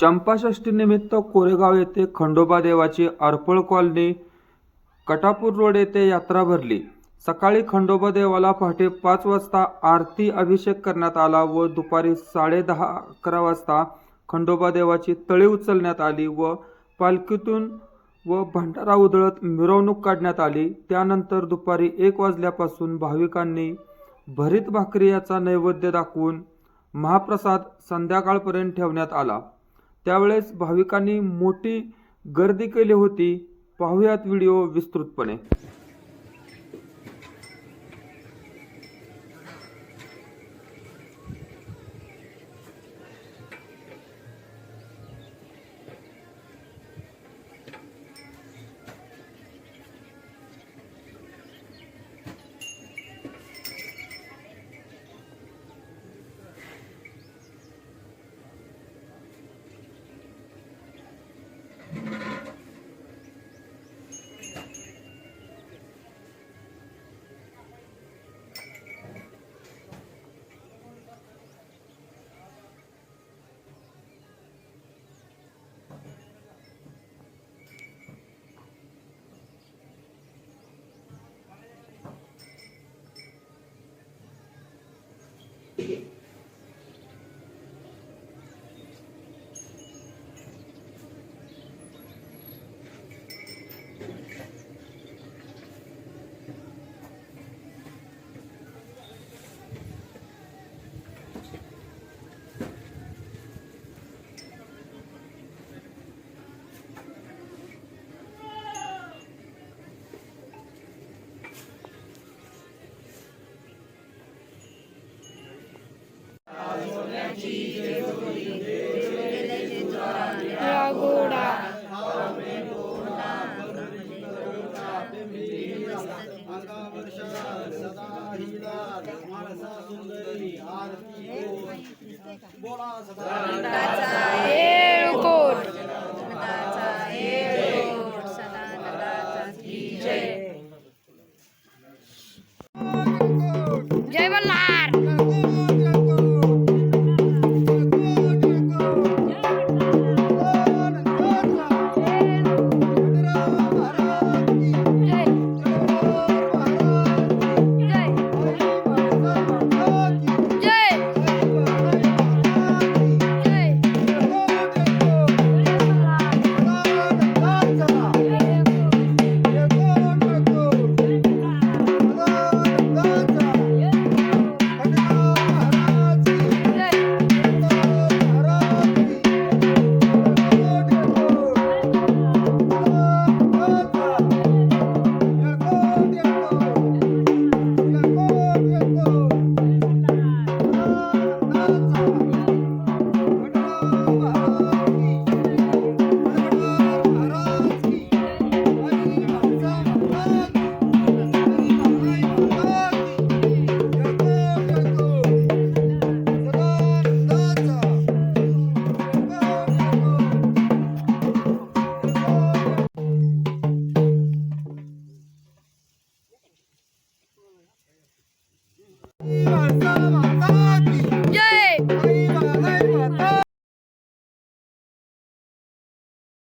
चंपाषष्ठीनिमित्त कोरेगाव येथे खंडोबा देवाची अर्पळ colony Katapur road येथे यात्रा भरली. सकाळी खंडोबा देवाला पहाटे पाच वाजता आरती अभिषेक करण्यात आला व दुपारी साडेदहा अकरा वाजता खंडोबा देवाची तळी उचलण्यात आली व पालखीतून व भंडारा उधळत मिरवणूक काढण्यात आली. त्यानंतर दुपारी एक वाजल्यापासून भाविकांनी भरीत भाकरी याचा नैवेद्य दाखवून महाप्रसाद संध्याकाळपर्यंत ठेवण्यात आला. त्यावेळेस भाविकांनी मोठी गर्दी केली होती. पाहुयात व्हिडिओ विस्तृतपणे. रागोडा येळकोट जय मल्हार 干了吗？